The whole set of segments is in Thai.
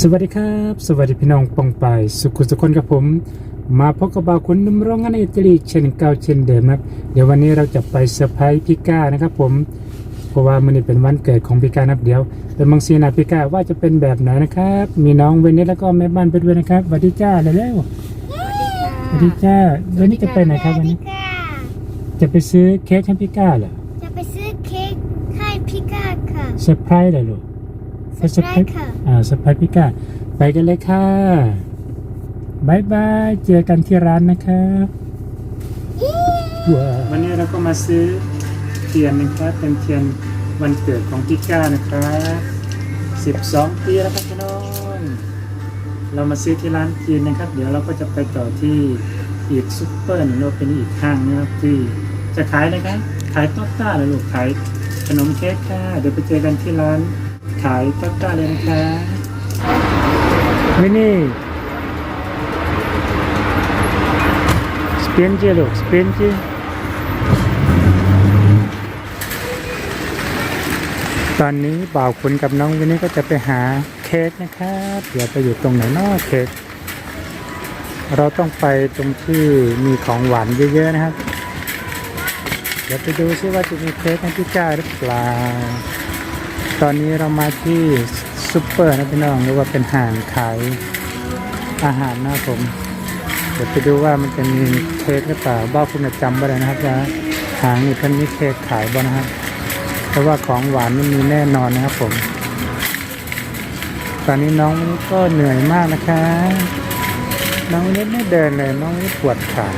สวัสดีครับ สวัสดีพี่น้องปองปายสุขุสุคนกับผม มาพบกับบ่าวคุณหนุ่มโรงงานอิตาลีเช่นเก่าเช่นเดิมครับ เดี๋ยววันนี้เราจะไปเซอร์ไพรส์พี่ก้านะครับผม เพราะว่ามันนี้เป็นวันเกิดของพี่ก้านะครับเดี๋ยวเป็นบางซีนาพี่ก้าว่าจะเป็นแบบไหนนะครับ มีน้องเวนิสแล้วก็แม่บ้านไปด้วยนะครับสวัสดีจ้าเร็วๆสวัสดีจ้าวันนี้จะไปไหนครับวันนี้พี่ก้าจะไปซื้อเค้กให้พี่ก้าเหรอจะไปซื้อเค้กให้พี่ก้าค่ะเซอร์ไพรส์เหรอลูก เซอร์ไพรส์ค่ะ อ่าเซอร์ไพรส์พี่ก้าไปกันเลยค่ะบายบาย เจอกันที่ร้านนะครับวันนี้เราก็มาซื้อเทียนนะครับ เป็นเทียนวันเกิดของพี่ก้านะครับ12 ปีแล้วครับพี่น้อง เรามาซื้อที่ร้านจีนนะครับ เดี๋ยวเราก็จะไปต่อที่อีกซุปเปอร์หรือว่าเป็นอีกห้างนะครับที่จะขายนะครับ ขายต๊อกต้าเลยลูกขายขนมเค้กค่ะ เดี๋ยวไปเจอกันที่ร้าน ขายต๊อกต้าเลยนะคะมินี่สเปนจีลูกสเปนจีตอนนี้บ่าวคุณกับน้องวินนี่ก็จะไปหาเค้กนะครับเดี๋ยวไปอยู่ตรงไหนนอกเค้กเราต้องไปตรงที่มีของหวานเยอะๆนะครับ เดี๋ยวไปดูซิว่าจะมีเค้กให้พี่ก้าหรือเปล่า ตอนนี้เรามาที่ซุปเปอร์นะพี่น้องหรือว่าเป็นห้างขายอาหารนะครับผม เดี๋ยวไปดูว่ามันจะมีเค้กหรือเปล่าบ้าคุณจะจำไม่ได้นะครับว่าหางนี่เพิ่นมีเค้กขายบ่นะครับเพราะว่าของหวานมันมีแน่นอนนะครับผม ตอนนี้น้องนี่ก็เหนื่อยมากนะคะ น้องนิดไม่เดินเลยน้องนิดปวดขา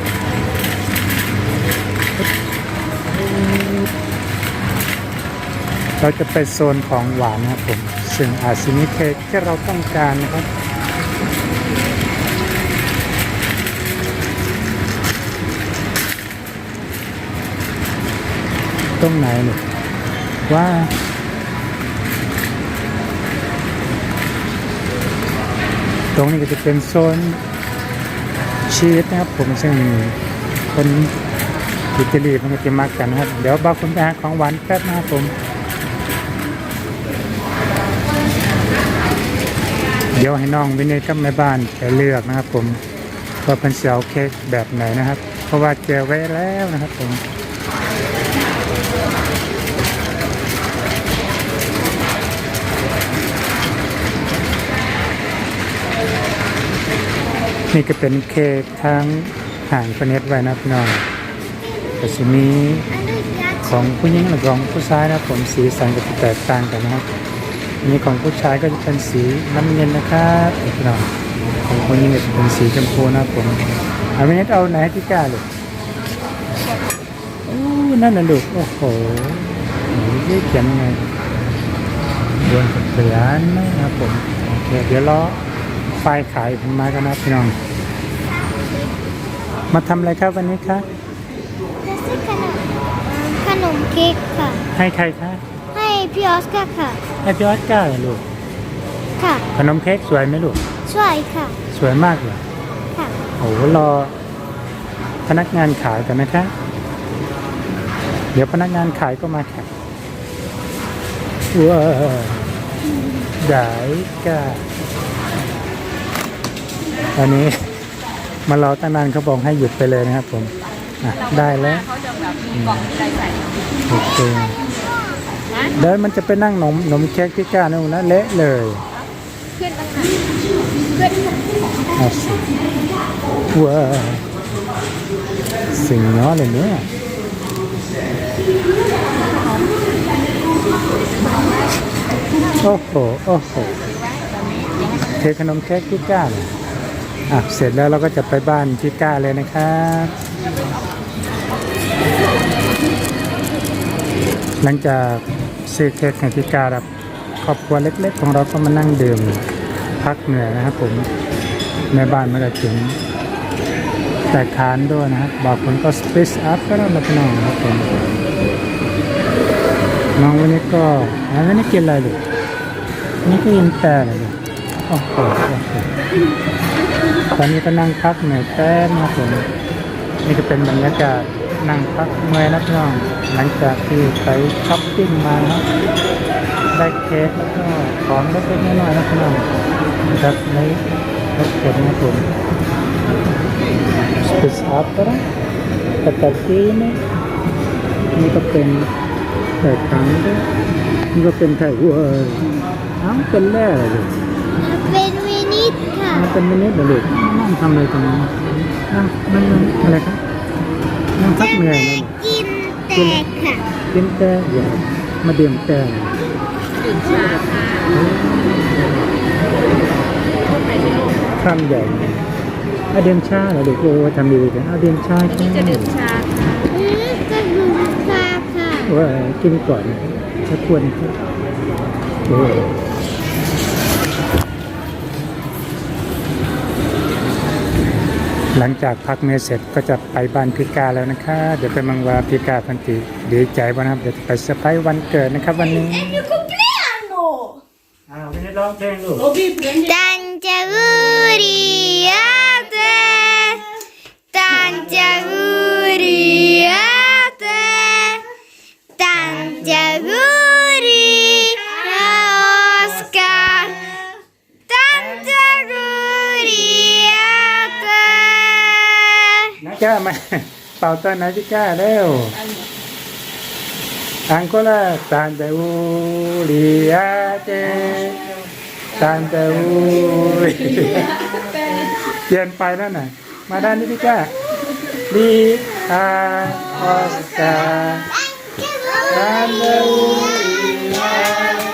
เราจะไปโซนของหวานนะครับผมซึ่งอาจจะมีเค้กที่เราต้องการนะครับตรงไหนเนี่ยว่าตรงนี้ก็จะเป็นโซนชีสนะครับผมซึ่งคนอิตาลีมันก็จะมักกันนะครับ เดี๋ยวบางคนไปหาของหวานแป๊บนะครับผม เดี๋ยวให้น้องวินัยกับแม่บ้านจะเลือกนะครับ ผมว่าเป็นเสียวเค้กแบบไหนนะครับ เพราะว่าเจอไว้แล้วนะครับผมนี่ก็เป็นเค้กทั้งห่างประเนตไว้นะพี่น้องแต่ทีนี้ของผู้หญิงและของผู้ชายนะผมสีสันก็แตกต่างกันนะครับ นนี้ของผู้ชายก็จะเป็นสีน้ำเงินนะครับพี่น้องของผู้หญิงก็จะเป็นสีชมพูนะครับผมเอาไม่เน็ตเอาไหนที่กล้าเลยโอ้นั่นน่ะลูกโอ้โหนี่เขียนไงดวนกับเขียนนะครับผมโอเคเดี๋ยวรอไฟล์ขายผมมากันนะพี่น้อง มาทำอะไรครับวันนี้ครับจะซื้อขนมขนมเค้กค่ะ ให้ใครคะ ให้พี่ออสการ์ค่ะ ให้พี่ออสการ์เหรอลูก ค่ะ ขนมเค้กสวยไหมลูก ช่วยค่ะ สวยมากเลยค่ะ โอ้โหรอ พนักงานขายกันนะคะ เดี๋ยวพนักงานขายก็มาค่ะว้าวได้ก้าตอนนี้มารอตั้งนานเขาบอกให้หยุดไปเลยนะครับผมอะได้แล้วเขาจะแบบมีกล่องมีอะไรใส่ โอเค เดี๋ยวมันจะไปนั่งหนมหนมเค้กพี่ก้านู่นนะเละเลยเพื่อนตั้งนานเพื่อนเอาสิว้าสิ่งน้อเลยเนี่ยโอ้โหโอ้โหเทขนมเค้กพี่ก้าเลยอะเสร็จแล้วเราก็จะไปบ้านพี่ก้าเลยนะครับหลังจาก ซื้อเค้กให้พี่ก้ารับครอบครัวเล็ก ๆ ของเราก็มานั่งดื่มพักเหนื่อยนะครับผมแม่บ้านมาก็ถึงแต่คานด้วยนะครับบางคนก็สเปซอัพก็แล้วนะพี่น้องครับผมน้องวันนี้ก็อันนี้กินอะไรลูกนี่ก็ยินแต่เลยโอ้โหตอนนี้ก็นั่งพักเหนื่อยแป๊บนะครับผมนี่ก็เป็นบรรยากาศ นั่งพักเมื่อยนะพี่น้อง หลังจากที่ไปช้อปปิ้งมานะครับได้เค้กแล้วก็ของเล็กๆน้อยๆนะพี่น้องนะครับในรถเข็นนะครับผมสเปซอัปปะกระตักทีนี่นี่ก็เป็นไถ่ขังด้วยนี่ก็เป็นไถ่วัวเอ้าเป็นแร่เลยเป็นวินิตค่ะมันเป็นมินิดเดี๋ยวลูกนั่งทำอะไรตรงนี้นั่งนั่งนั่งอะไรครับ นั่งพัจะกเหนื่อยมาเลยกินแตกค่ะกินแต่อย่ามาดื่มแต่ดื่มชาค่ะไปที่ลูกข้ามใหญ่อาเดียมชาเหรอลูกโอ้ทำดีเลยอาเดียมชาอันนี้จะดื่มชาค่ะอืมกระดูกปลาค่ะว่ากินก่อนสักควรโอ้ หลังจากพักเมสเสร็จก็จะไปบ้านพิกาแล้วนะคะ เดี๋ยวไปมังวาพิกาพันติดีใจบ้างนะครับเดี๋ยวจะไปเซอร์ไพรส์วันเกิดนะครับวันนี้อ้าวไม่ได้ร้องเพลงลูก Tangiaguriate Tangiaguriate ก้ามาเป่าตอนไหนพี่ก้าเร็วอังโกลาตานเตอูริอาเตตานเตอูริเปลี่ยนไปแล้วน่ะ มาด้านนี้พี่ก้าลีอาออสการตานเตอูริอา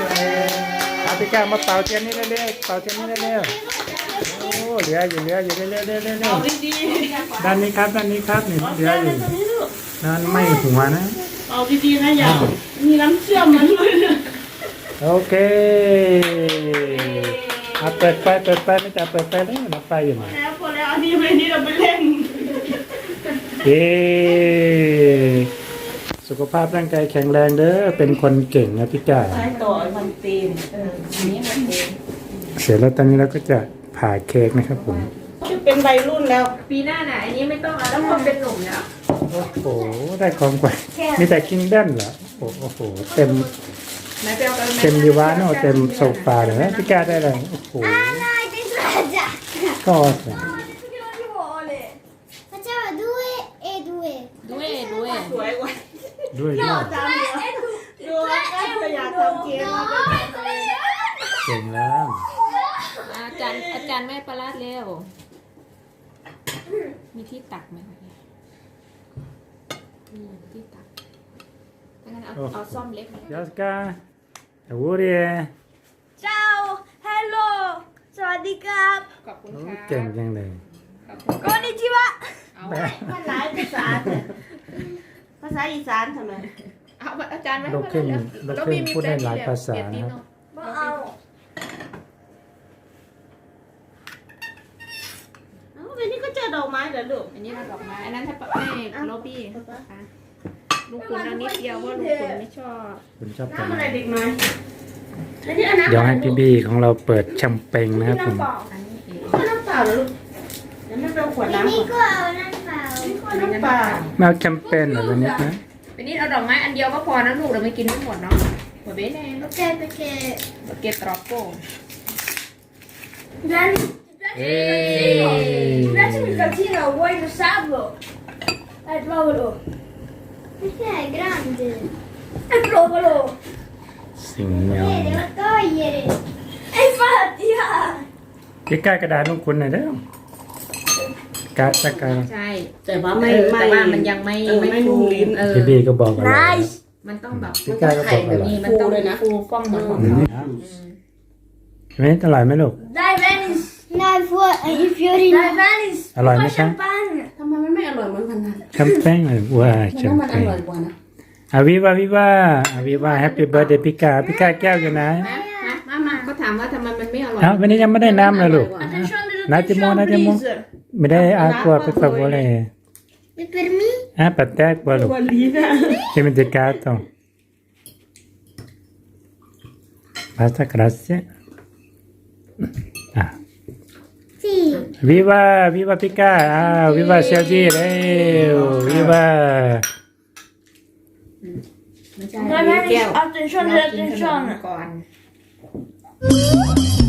เตเอาพี่ก้ามาเป่าเทียนนี้เร็วๆเป่าเทียนนี้เร็วๆ เหลืออยู่เหลืออยู่เร็วๆเร็วๆเร็วๆด้านนี้ครับด้านนี้ครับนี่เหลืออยู่นั่นไม่หัวนะ เอาดีๆนะอย่ามีน้ำเชื่อมมันด้วยนะโอเคเอาเปิดไฟเปิดไฟไม่จะเปิดไฟแล้วนะไฟอยู่ไหนแล้วพอแล้วอันนี้ไปนี่เราไปเล่นเย้สุขภาพร่างกายแข็งแรงเด้อเป็นคนเก่งนะพี่ก้าใช้ต่อไอ้มันเต็มเอออันนี้มันเต็มเสร็จแล้วตอนนี้เราก็จะ ผ่าเค้กนะครับผมจะเป็นวัยรุ่นแล้ว ปีหน้าน่ะอันนี้ไม่ต้องแล้วแล้วพอเป็นหนุ่มแล้วโอ้โห ได้ของกว่ามีแต่กินด้นเหรอโอ้โห เต็ม ไหนไปเอากันไหมเต็มดีวานโอเต็มโซฟาเลยนะพี่ก้าได้อะไรโอ้โห Dai, ti sbaglia ก็ Facciamo due e due ด้วยด้วย สวยกว่าด้วยด้วยจำเดียวดูแล้วก็จะอยากทำเกมแล้วก็ เก่งแล้ว อาจารย์อาจารย์แม่ประลาดเร็ว มีที่ตักไหมคะเนี่ยมีที่ตักถ้างั้นเอาเอาซ่อมเล็กไหมยอสกาอาวุเรีย Ciao Hello สวัสดีครับขอบคุณโอ้ค่ะ เก่งจังเลย ขอบคุณโกนิจิวะเอาแม่มันหลายภาษาเนี่ยภาษาอีสานทำไม เอาอาจารย์ไม่ลูกครึ่งลูกครึ่งพูดได้หลายภาษานะครับบ่เอาเอ้าวันนี้ก็เจอดอกไม้เหร อลูกอันนี้เราดอกไม้อันนั้นถ้าปะให้โรบี้ค่ะลูกคุณเอานิดเดียวว่าลูกคุณไม่ชอบคุณชอบน้ำทำอะไรเด็กน้อยแล้วนี่อันนั้นเดี๋ยวให้พี่บีของเราเปิดแชมเปญนะครับผมน้ำเปล่าอันนี้เองน้ำเปล่าเหรอลูกเดี๋ยวไม่เป็นขวดน้ำก่อน Nico ha un alfao น้ำเปล่าแมวแชมเปญเหรอวันนี้นะวันนี้เอาดอกไม้อันเดียวก็พอนะลูกเราไม่กินทั้งหมดเนาะหัวเบ้แน่ Ok perché เกตรอปโก้ เอ้ย calzino vuoi indossarlo? Eh, provalo. perché è grande Eh, provalo. สิ่งแมว Eh, devo togliere E infatti, ah. พี่ก้ากระดาษลูกคุณหน่อยเด้อการ์ดสักการใช่ แต่ว่าไม่เออไม่แต่ว่ามันยังไม่เออไม่นุ่มลิ้น เออ พี่บีก็บอกอะไรมันต้องแบบพี่ก้าก็บอกอะไรนี่มันต้องฟูเลยนะฟูฟ่องเหมือนของอืเขามเว้นอร่อยไหมลูก Dai, Venice. อร่อยไหมคะ Champagne. ทำไมมันไม่อร่อยเหมือนกันนะแชมเปญเลยว้าแชมันมว่ามันเปอญร่อยกว่านะอาวิวาวิวาอาวิวาแฮปปี้เบิร์ดเดย์พี่กาพี่กาแก้วอยู่ไหนนะนะมามาเขาถามว่าทำไมมันไม่อร่อยอ้าววันนี้ยังไม่ได้น้ำเลยลูก Attenzione, Un attimo, un attimo. please. ไม่ได้อากัว per favore e per me ah per te quello วันนี้นะ dimenticato basta grazie ah. sì viva viva Pika ah viva Sergi Leo viva ไม่ใช่ Dai, แก้ว Venice. Attenzione, เรากินขนม attenzione. ก่อน Thank